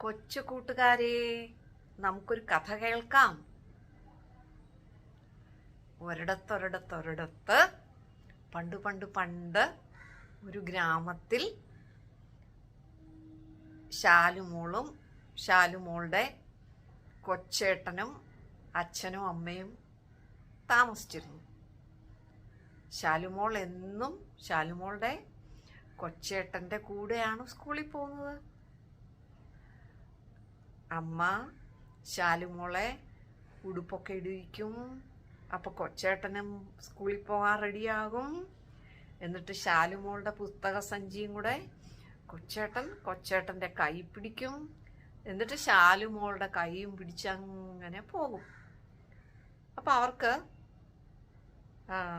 കൊച്ചു കൂട്ടുകാരെ നമുക്കൊരു കഥ കേൾക്കാം. ഒരിടത്തൊരിടത്തൊരിടത്ത് പണ്ട് പണ്ട് പണ്ട് ഒരു ഗ്രാമത്തിൽ ശാലുമോളും ശാലുമോളുടെ കൊച്ചേട്ടനും അച്ഛനും അമ്മയും താമസിച്ചിരുന്നു. ശാലുമോൾ എന്നും ശാലുമോളുടെ കൊച്ചേട്ടന്റെ കൂടെയാണ് സ്കൂളിൽ പോകുന്നത്. അമ്മ ശാലുമോളെ ഉടുപ്പൊക്കെ ഇടിയിക്കും. അപ്പോൾ കൊച്ചേട്ടനും സ്കൂളിൽ പോകാൻ റെഡിയാകും. എന്നിട്ട് ശാലുമോളുടെ പുസ്തക സഞ്ചിയും കൂടെ കൊച്ചേട്ടൻ കൊച്ചേട്ടന്റെ കൈ പിടിക്കും. എന്നിട്ട് ശാലുമോളുടെ കൈയും പിടിച്ചങ്ങനെ പോകും. അപ്പോൾ അവർക്ക്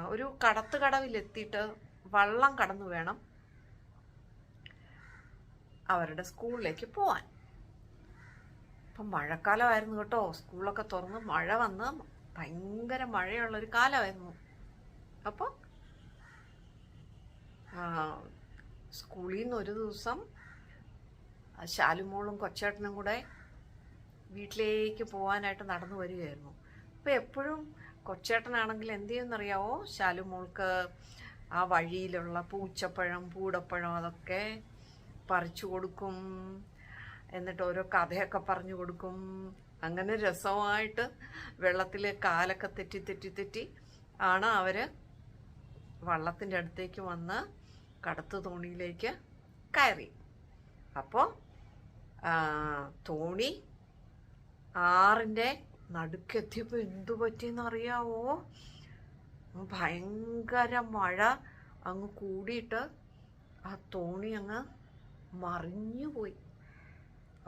ഒരു കടത്ത് കടവിലെത്തിയിട്ട് വള്ളം കടന്നു വേണം അവരുടെ സ്കൂളിലേക്ക് പോവാൻ. അപ്പം മഴക്കാലമായിരുന്നു കേട്ടോ. സ്കൂളൊക്കെ തുറന്ന് മഴ വന്ന് ഭയങ്കര മഴയുള്ളൊരു കാലമായിരുന്നു. അപ്പോൾ സ്കൂളിൽ നിന്ന് ഒരു ദിവസം ശാലുമോളും കൊച്ചേട്ടനും കൂടെ വീട്ടിലേക്ക് പോകാനായിട്ട് നടന്നു വരികയായിരുന്നു. അപ്പോൾ എപ്പോഴും കൊച്ചേട്ടനാണെങ്കിൽ എന്ത് ചെയ്യുമെന്നറിയാവോ? ശാലുമോൾക്ക് ആ വഴിയിലുള്ള പൂച്ചപ്പഴം പൂടപ്പഴം അതൊക്കെ പറിച്ചു കൊടുക്കും. എന്നിട്ട് ഓരോ കഥയൊക്കെ പറഞ്ഞു കൊടുക്കും. അങ്ങനെ രസമായിട്ട് വെള്ളത്തിൽ കാലൊക്കെ തെറ്റി തെറ്റി തെറ്റി ആണ് അവർ വള്ളത്തിന്റെ അടുത്തേക്ക് വന്ന് കടത്ത് തോണിയിലേക്ക് കയറി. അപ്പോൾ തോണി ആറിന്റെ നടുക്കെത്തിയപ്പോൾ എന്തു പറ്റിയെന്ന് അറിയാവോ ഭയങ്കര മഴ അങ്ങ് കൂടിയിട്ട് ആ തോണി അങ്ങ് മറിഞ്ഞു പോയി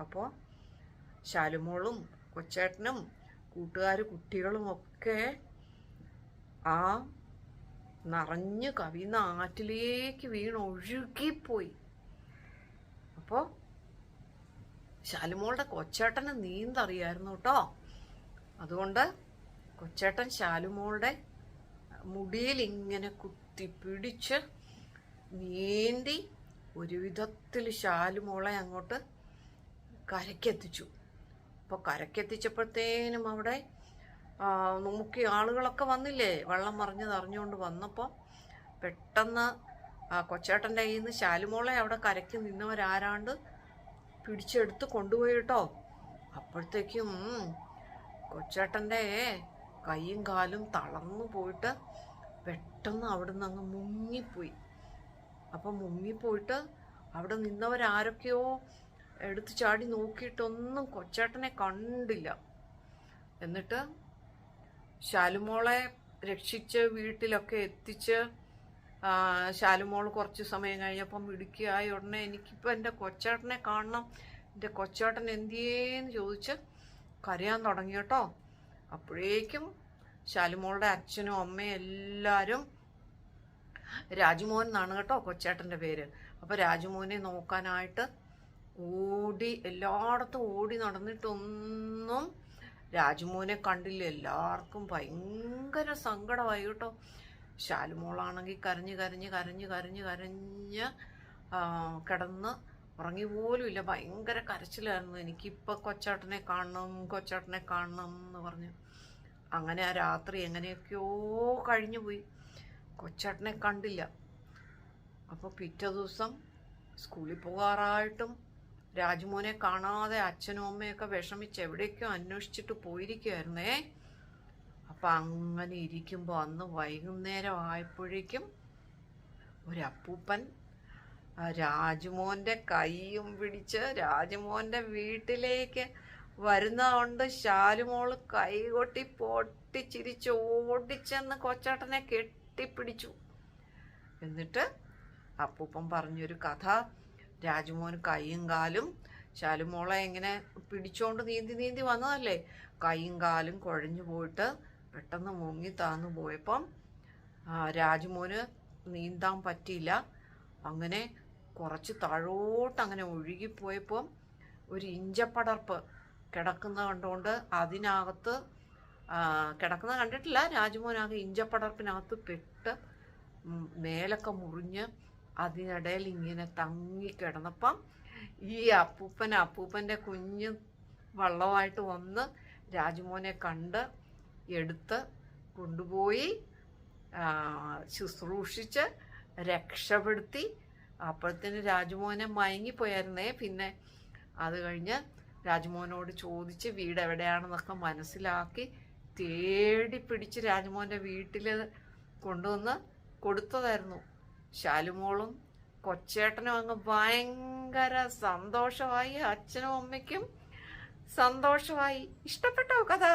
അപ്പോൾ ശാലുമോളും കൊച്ചേട്ടനും കൂട്ടുകാർ കുട്ടികളും ഒക്കെ ആ നിറഞ്ഞു കവിയുന്ന ആറ്റിലേക്ക് വീണ് ഒഴുകിപ്പോയി. അപ്പോൾ ശാലുമോളുടെ കൊച്ചേട്ടന് നീന്തറിയായിരുന്നു കേട്ടോ. അതുകൊണ്ട് കൊച്ചേട്ടൻ ശാലുമോളുടെ മുടിയിൽ ഇങ്ങനെ കുത്തി പിടിച്ച് നീന്തി ഒരു വിധത്തിൽ ശാലുമോളെ അങ്ങോട്ട് കരക്കെത്തിച്ചു അപ്പോൾ കരക്കെത്തിച്ചപ്പോഴത്തേനും അവിടെ മുക്കി ആളുകളൊക്കെ വന്നില്ലേ? വെള്ളം മറിഞ്ഞത് അറിഞ്ഞുകൊണ്ട് വന്നപ്പോൾ പെട്ടെന്ന് ആ കൊച്ചേട്ടന്റെ കയ്യിൽ നിന്ന് ശാലുമോളെ അവിടെ കരയ്ക്ക് നിന്നവരാരാണ്ട് പിടിച്ചെടുത്ത് കൊണ്ടുപോയി കേട്ടോ. അപ്പോഴത്തേക്കും കൊച്ചേട്ടന്റെ കൈയും കാലും തളർന്നു പോയിട്ട് പെട്ടെന്ന് അവിടുന്ന് അങ്ങ് മുങ്ങിപ്പോയി. അപ്പം മുങ്ങിപ്പോയിട്ട് അവിടെ നിന്നവരാരൊക്കെയോ എടുത്ത് ചാടി നോക്കിയിട്ടൊന്നും കൊച്ചേട്ടനെ കണ്ടില്ല. എന്നിട്ട് ശാലുമോളെ രക്ഷിച്ച് വീട്ടിലൊക്കെ എത്തിച്ച് ശാലുമോൾ കുറച്ച് സമയം കഴിഞ്ഞപ്പം ഇടുക്കിയായ ഉടനെ എനിക്കിപ്പോൾ എന്റെ കൊച്ചേട്ടനെ കാണണം. എന്റെ കൊച്ചേട്ടൻ എന്തിയേന്ന് ചോദിച്ച് കരയാൻ തുടങ്ങി കേട്ടോ. അപ്പോഴേക്കും ശാലുമോളുടെ അച്ഛനും അമ്മയും എല്ലാവരും രാജുമോഹൻ എന്നാണ് കേട്ടോ കൊച്ചേട്ടന്റെ പേര്. അപ്പോൾ രാജുമോനെ നോക്കാനായിട്ട് ഓടി എല്ലായിടത്തും ഓടി നടന്നിട്ടൊന്നും രാജ്മോനെ കണ്ടില്ല. എല്ലാവർക്കും ഭയങ്കര സങ്കടമായി കേട്ടോ. ശാലുമോളാണെങ്കിൽ കരഞ്ഞ് കരഞ്ഞ് കരഞ്ഞ് കരഞ്ഞ് കരഞ്ഞ് കിടന്ന് ഉറങ്ങി പോലും ഇല്ല. ഭയങ്കര കരച്ചിലായിരുന്നു. എനിക്കിപ്പോൾ കൊച്ചേട്ടനെ കാണണം കൊച്ചേട്ടനെ കാണണം എന്ന് പറഞ്ഞു. അങ്ങനെ ആ രാത്രി എങ്ങനെയൊക്കെയോ കഴിഞ്ഞു പോയി. കൊച്ചേട്ടനെ കണ്ടില്ല. അപ്പോൾ പിറ്റേ ദിവസം സ്കൂളിൽ പോകാറായിട്ടും രാജുമോനെ കാണാതെ അച്ഛനും അമ്മയൊക്കെ വിഷമിച്ച് എവിടേക്കോ അന്വേഷിച്ചിട്ട് പോയിരിക്കുമായിരുന്നേ അപ്പം അങ്ങനെ ഇരിക്കുമ്പോൾ അന്ന് വൈകുന്നേരം ആയപ്പോഴേക്കും ഒരപ്പൂപ്പൻ രാജുമോന്റെ കൈയും പിടിച്ച് രാജുമോന്റെ വീട്ടിലേക്ക് വരുന്നതുകൊണ്ട് ശാലുമോൾ കൈകൊട്ടി പൊട്ടിച്ചിരിച്ച് ഓടിച്ചെന്ന് കൊച്ചാട്ടനെ കെട്ടിപ്പിടിച്ചു. എന്നിട്ട് അപ്പൂപ്പൻ പറഞ്ഞൊരു കഥ. രാജുമോന് കൈയും കാലും ശാലുമോളെ ഇങ്ങനെ പിടിച്ചോണ്ട് നീന്തി നീന്തി വന്നതല്ലേ? കൈയും കാലും കുഴഞ്ഞു പോയിട്ട് പെട്ടെന്ന് മുങ്ങി താന്നു പോയപ്പം രാജുമോന് നീന്താൻ പറ്റിയില്ല. അങ്ങനെ കുറച്ച് താഴോട്ട് അങ്ങനെ ഒഴുകിപ്പോയപ്പം ഒരു ഇഞ്ചപ്പടർപ്പ് കിടക്കുന്ന കണ്ടുകൊണ്ട് അതിനകത്ത് കിടക്കുന്ന കണ്ടിട്ടില്ല. രാജുമോനാകെ ഇഞ്ചപ്പടർപ്പിനകത്ത് പെട്ട് മേലൊക്കെ മുറിഞ്ഞ് അതിനിടയിൽ ഇങ്ങനെ തങ്ങി കിടന്നപ്പം ഈ അപ്പൂപ്പൻ അപ്പൂപ്പന്റെ കുഞ്ഞ് വള്ളമായിട്ട് വന്ന് രാജുമോനെ കണ്ട് എടുത്ത് കൊണ്ടുപോയി ശുശ്രൂഷിച്ച് രക്ഷപ്പെടുത്തി. അപ്പോഴത്തേന് രാജുമോനെ മയങ്ങിപ്പോയായിരുന്നേ. പിന്നെ അത് കഴിഞ്ഞ് രാജ്മോനോട് ചോദിച്ച് വീട് എവിടെയാണെന്നൊക്കെ മനസ്സിലാക്കി തേടി പിടിച്ച് രാജ്മോന്റെ വീട്ടിൽ കൊണ്ടുവന്ന് കൊടുത്തതായിരുന്നു. ശാലുമോളും കൊച്ചേട്ടനും അങ്ങ് ഭയങ്കര സന്തോഷമായി അച്ഛനും അമ്മയ്ക്കും സന്തോഷമായി. ഇഷ്ടപ്പെട്ടോ കഥ?